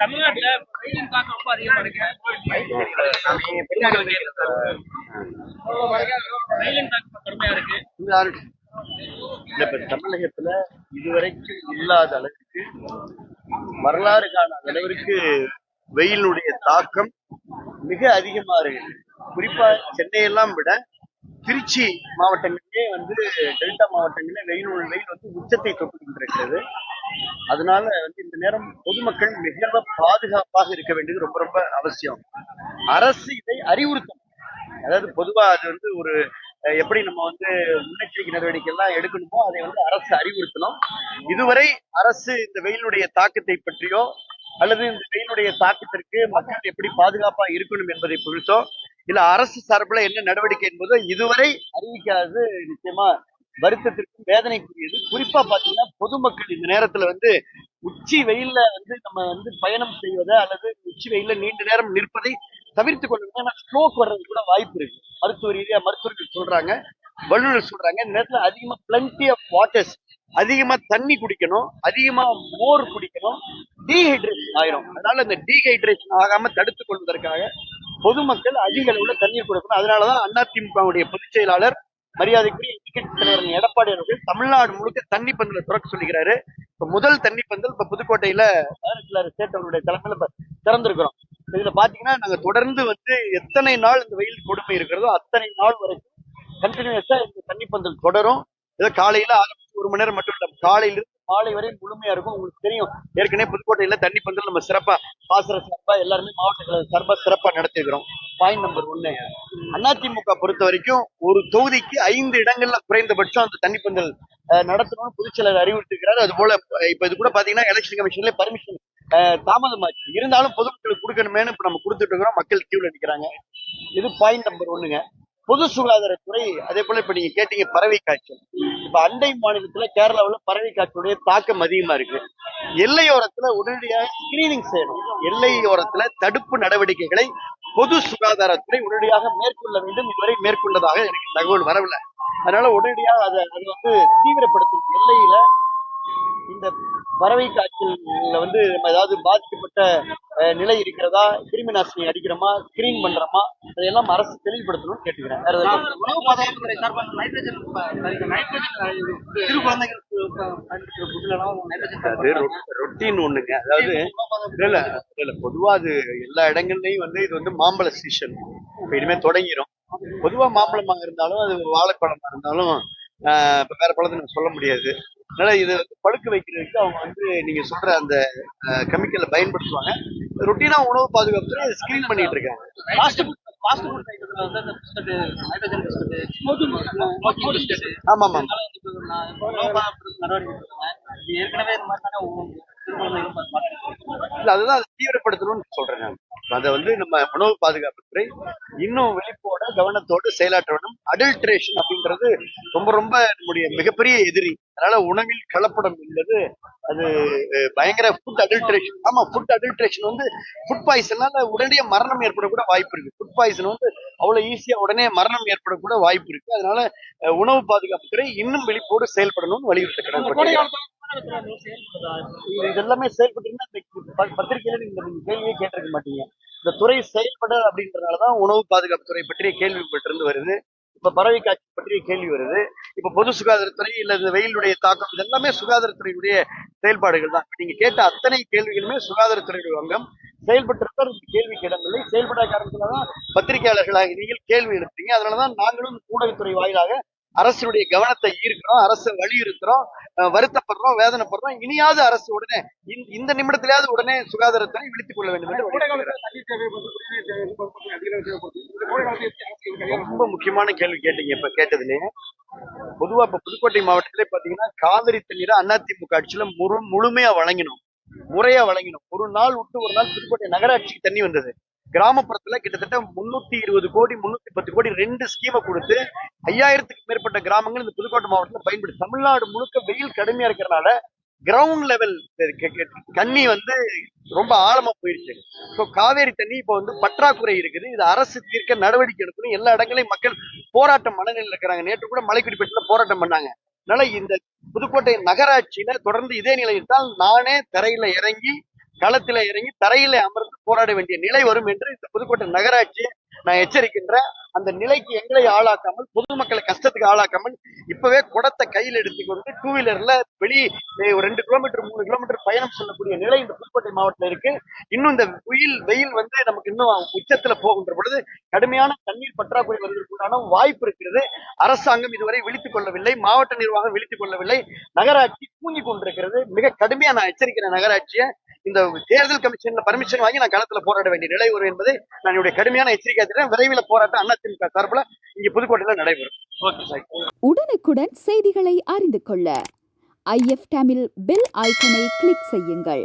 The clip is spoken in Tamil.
தமிழ்நாட்டுல வெயிலின் தாக்கம் ரொம்ப அதிகமா இருக்கு. வெயிலின் தாக்கம் கடுமையா இருக்கு. இப்ப தமிழகத்துல இதுவரைக்கும் இல்லாத அளவுக்கு வரலாறு காணாத அளவிற்கு வெயிலுடைய தாக்கம் மிக அதிகமா இருக்கு. குறிப்பா சென்னையெல்லாம் விட திருச்சி மாவட்டங்களிலே வந்து டெல்டா மாவட்டங்களிலே வெயில் வெயில் வந்து உச்சத்தை தொட்டுக்கிட்டு கொண்டிருக்கிறது அதனால வந்து இந்த நேரம் பொதுமக்கள் மிக பாதுகாப்பாக இருக்க வேண்டியது ரொம்ப ரொம்ப அவசியம். அரசு இதை அறிவுறுத்தணும். அதாவது பொதுவா அது வந்து ஒரு எப்படி நம்ம வந்து முன்னெச்சரிக்கை நடவடிக்கை எல்லாம் எடுக்கணுமோ அதை வந்து அரசு அறிவுறுத்தணும். இதுவரை அரசு இந்த வெயிலுடைய தாக்கத்தை பற்றியோ அல்லது இந்த வெயிலுடைய தாக்கத்திற்கு மக்கள் எப்படி பாதுகாப்பா இருக்கணும் என்பதை குறித்தோ இல்ல அரசு சார்பில் என்ன நடவடிக்கை என்பதோ இதுவரை அறிவிக்காதது நிச்சயமா வருத்தத்திற்கும் வேதனைக்குரியது. குறிப்பா பாத்தீங்கன்னா பொதுமக்கள் இந்த நேரத்துல வந்து உச்சி வெயில்ல வந்து நம்ம வந்து பயணம் செய்வதை அல்லது உச்சி வெயில்ல நீண்ட நேரம் நிற்பதை தவிர்த்து கொள்ளணும் ஏன்னா ஸ்ட்ரோக் வர்றது கூட வாய்ப்பு இருக்கு. மருத்துவ ரீதியா மருத்துவர்கள் சொல்றாங்க வல்லுநர் சொல்றாங்க இந்த நேரத்துல அதிகமா பிளண்டி ஆஃப் வாட்டர்ஸ் அதிகமா தண்ணி குடிக்கணும் அதிகமா மோர் குடிக்கணும் டீஹைட்ரேஷன் ஆயிரும். அதனால இந்த டீஹைட்ரேஷன் ஆகாம தடுத்துக் கொள்வதற்காக பொதுமக்கள் அதிக அளவுல தண்ணீர் கொடுக்கணும். அதனாலதான் அதிமுகவுடைய பொதுச் செயலாளர் மரியாதைக்குரிய எதிர்க்கட்சி தலைவர் எடப்பாடி அவர்கள் தமிழ்நாடு முழுக்க தண்ணி பந்தல திறக்க சொல்லுகிறாரு. இப்ப முதல் தண்ணி பந்தல் இப்ப புதுக்கோட்டையில டைரக்டர் ஸ்டேட் அவருடைய தலைமையில இப்ப திறந்திருக்கிறோம். இதுல பாத்தீங்கன்னா நாங்க தொடர்ந்து வந்து எத்தனை நாள் இந்த வெயில் கொடுமை இருக்கிறதோ அத்தனை நாள் வரைக்கும் கண்டினியூஸா இந்த தண்ணி பந்தல் தொடரும். இதை காலையில ஆரம்பிச்சு ஒரு மணி நேரம் மட்டும் இல்ல காலையிலிருந்து மாலை வரை முழுமையா இருக்கும். உங்களுக்கு தெரியும். ஏற்கனவே புதுக்கோட்டையில தண்ணி பந்தல் நம்ம சிறப்பா பாசர சிறப்பா எல்லாருமே மாவட்ட சிறப்பா சார்பா சிறப்பா நடத்திருக்கிறோம் பாயிண்ட் நம்பர் ஒன்னு. அதிமுக பொறுத்த வரைக்கும் ஒரு தொகுதிக்கு ஐந்து இடங்கள்ல குறைந்தபட்சம் அந்த தண்ணி பந்தல் அஹ், நடத்தணும்னு பொதுச்செயலர் அறிவுறுத்திருக்கிறார். அது போல இப்ப இது கூட பாத்தீங்கன்னா எலெக்ஷன் கமிஷன்ல பர்மிஷன் தாமதமாச்சு. இருந்தாலும் பொதுமக்களுக்கு கொடுக்கணுமேனு இப்ப நம்ம கொடுத்துட்டு இருக்கிறோம். மக்கள் கியூல நிக்கிறாங்க. இது பாயிண்ட் நம்பர் ஒண்ணுங்க பொது சுகாதாரத்துறை அதே போல இப்ப நீங்க கேட்டீங்க பறவை காய்ச்சல். இப்ப அண்டை மாநிலத்துல கேரளாவுல பறவை காய்ச்சலுடைய தாக்கம் அதிகமா இருக்கு. எல்லையோரத்துல உடனடியாக ஸ்கிரீனிங் செய்யணும். எல்லையோரத்துல தடுப்பு நடவடிக்கைகளை பொது சுகாதாரத்துறை உடனடியாக மேற்கொள்ள வேண்டும். இதுவரை மேற்கொண்டதாக எனக்கு தகவல் வரவில்லை. அதனால உடனடியாக அதை அது வந்து தீவிரப்படுத்தும் எல்லையில இந்த பறவை காய்ச்சல்ல வந்து நம்ம ஏதாவது பாதிக்கப்பட்ட நிலை இருக்கிறதா? கிருமி நாசினி அடிக்கிறோமா? ஸ்கிரீன் பண்றோமா? அதையெல்லாம் அரசு தெளிவுபடுத்தணும்னு கேட்டுக்கிறேன். வேற ஏதாவது உணவு பாதுகாப்புத்துறை சார்பாக நைட்ரஜன் நைட்ரஜன் சிறு குழந்தைகளுக்கு பயன்படுத்துற ஃபுட்லாம் நைட்ரஜன் அது ரொட்டீன் ஒண்ணுங்க. அதாவது இல்ல இல்ல இல்ல பொதுவா அது எல்லா இடங்கள்லயும் வந்து இது வந்து மாம்பழ சீசன் இப்ப இனிமே தொடங்கிரும். பொதுவா மாம்பழமா இருந்தாலும் அது வாழைப்பழமா இருந்தாலும் ஆஹ் இப்ப வேற பழத்தை நம்ம சொல்ல முடியாது. அதனால இது வந்து பழுக்க வைக்கிறதுக்கு அவங்க வந்து நீங்க சொல்ற அந்த கெமிக்கலை பயன்படுத்துவாங்க. ரொட்டீனா உணவு பாதுகாப்புத்துறை ஸ்கிரீன் பண்ணிட்டு இருக்காங்க. ஃபாஸ்ட் ஃபுட் ஃபாஸ்ட் ஃபுட் ஐட்டத்துல வந்து அந்த biscuit nitrogen biscuit smoking biscuit ஆமா ஆமா ஏற்கனவே இந்த மாதிரி தானே இல்ல அதுதான் அதை தீவிரப்படுத்தணும்னு சொல்றேன் நான். அதை வந்து நம்ம உணவு பாதுகாப்புத்துறை இன்னும் விழிப்போட கவனத்தோடு செயலாற்றணும். அடல்ட்ரேஷன் அப்படின்றது ரொம்ப ரொம்ப நம்முடைய மிகப்பெரிய எதிரி. அதனால உணவில் கலப்படம் என்பது அது பயங்கர ஃபுட் அடல்ட்ரேஷன் ஆமா ஃபுட் அடல்ட்ரேஷன் வந்து ஃபுட் பாய்சனால உடனடியா மரணம் ஏற்பட கூட வாய்ப்பு இருக்கு. ஃபுட் பாய்சன் வந்து அவ்வளவு ஈஸியா உடனே மரணம் ஏற்பட கூட வாய்ப்பு இருக்கு. அதனால உணவு பாதுகாப்புத்துறை இன்னும் விழிப்போடு செயல்படணும்னு வலியுறுத்த இதெல்லாமே செயல்பட்டு இருந்தா இந்த ப- பத்திரிகையில நீங்க இந்த கேள்வியே கேட்டிருக்க மாட்டீங்க. இந்த துறை செயல்பட அப்படின்றதுனாலதான் உணவு பாதுகாப்பு துறை பற்றிய கேள்வி இருந்து வருது. இப்ப பறவை காட்சி பற்றிய கேள்வி வருது. இப்ப பொது சுகாதாரத்துறை இல்ல வெயிலுடைய தாக்கம் இது எல்லாமே சுகாதாரத்துறையுடைய செயல்பாடுகள் தான். நீங்க கேட்ட அத்தனை கேள்விகளுமே சுகாதாரத்துறையுடைய அங்கம் செயல்பட்டிருப்பார் இந்த கேள்விக்கு இடமில்லை. செயல்படாத காரணத்துலதான் பத்திரிகையாளர்களாக நீங்கள் கேள்வி எழுப்புறீங்க. அதனாலதான் நாங்களும் ஊடகத்துறை வாயிலாக அரசினுடைய கவனத்தை ஈர்க்கிறோம் அரசை வலியுறுத்துறோம் வருத்தப்படுறோம் வேதனைப்படுறோம். இனியாவது அரசு உடனே இந்த- நிமிடத்திலேயாவது உடனே சுகாதாரத்துறை விழித்துக் கொள்ள வேண்டும் என்று. ரொம்ப முக்கியமான கேள்வி கேட்டீங்க இப்ப கேட்டதுலயே. பொதுவா இப்ப புதுக்கோட்டை மாவட்டத்திலே பாத்தீங்கன்னா காவிரி தண்ணீரை அதிமுக ஆட்சியில முழு முழுமையா வழங்கினோம். முறையா வழங்கினோம். ஒரு நாள் விட்டு ஒரு நாள் புதுக்கோட்டை நகராட்சிக்கு தண்ணி வந்தது. கிராமப்புறத்துல கிட்டத்தட்ட முன்னூத்தி இருபது கோடி முன்னூத்தி பத்து கோடி ரெண்டு ஸ்கீமை கொடுத்து ஐயாயிரத்துக்கு மேற்பட்ட கிராமங்கள் இந்த புதுக்கோட்டை மாவட்டத்தில் பயன்படுது. தமிழ்நாடு முழுக்க வெயில் கடுமையா இருக்கிறனால கிரவுண்ட் லெவல் தண்ணி வந்து ரொம்ப ஆழமா போயிருச்சு. ஸோ காவேரி தண்ணி இப்போ வந்து பற்றாக்குறை இருக்குது. இது அரசு தீர்க்க நடவடிக்கை எடுக்கணும். எல்லா இடங்களையும் மக்கள் போராட்டம் மனநிலையில் இருக்கிறாங்க. நேற்று கூட மலைக்குடிப்பேட்டில போராட்டம் பண்ணாங்க. அதனால இந்த புதுக்கோட்டை நகராட்சியில தொடர்ந்து இதே நிலை இருந்தால் நானே தரையில இறங்கி களத்துல இறங்கி தரையில அமர்ந்து போராட வேண்டிய நிலை வரும் என்று இந்த புதுக்கோட்டை நகராட்சியை நான் எச்சரிக்கின்றேன். அந்த நிலைக்கு எங்களை ஆளாக்காமல் பொதுமக்களை கஷ்டத்துக்கு ஆளாக்காமல் இப்பவே குடத்தை கையில் எடுத்துக்கொண்டு டூ வீலர்ல வெளி ஒரு ரெண்டு கிலோமீட்டர் மூணு கிலோமீட்டர் பயணம் செல்லக்கூடிய நிலை இந்த புதுக்கோட்டை மாவட்டத்தில் இருக்கு. இன்னும் இந்த வெயில் வெயில் வந்து நமக்கு இன்னும் உச்சத்துல போகின்ற பொழுது கடுமையான தண்ணீர் பற்றாக்குறை வருவதற்குண்டான வாய்ப்பு இருக்கிறது. அரசாங்கம் இதுவரை விழித்துக் கொள்ளவில்லை மாவட்ட நிர்வாகம் விழித்துக் கொள்ளவில்லை. நகராட்சி தூங்கி கொண்டிருக்கிறது. மிக கடுமையா நான் எச்சரிக்கிறேன் நகராட்சியை இந்த தேர்தல் கமிஷன்ல பர்மிஷன் வாங்கி நான் களத்துல போராட வேண்டிய நிலை வரும் என்பதை நான் என்னுடைய கடுமையான எச்சரிக்கை ஆற்றுகிறேன். விரைவில் போராட்டம் அதிமுக சார்பில் இங்கே புதுக்கோட்டையில் நடைபெறும். ஓகே உடனுக்குடன் செய்திகளை அறிந்து கொள்ள ஐஎஃப் தமிழ் பெல் ஐக்கனை கிளிக் செய்யுங்கள்.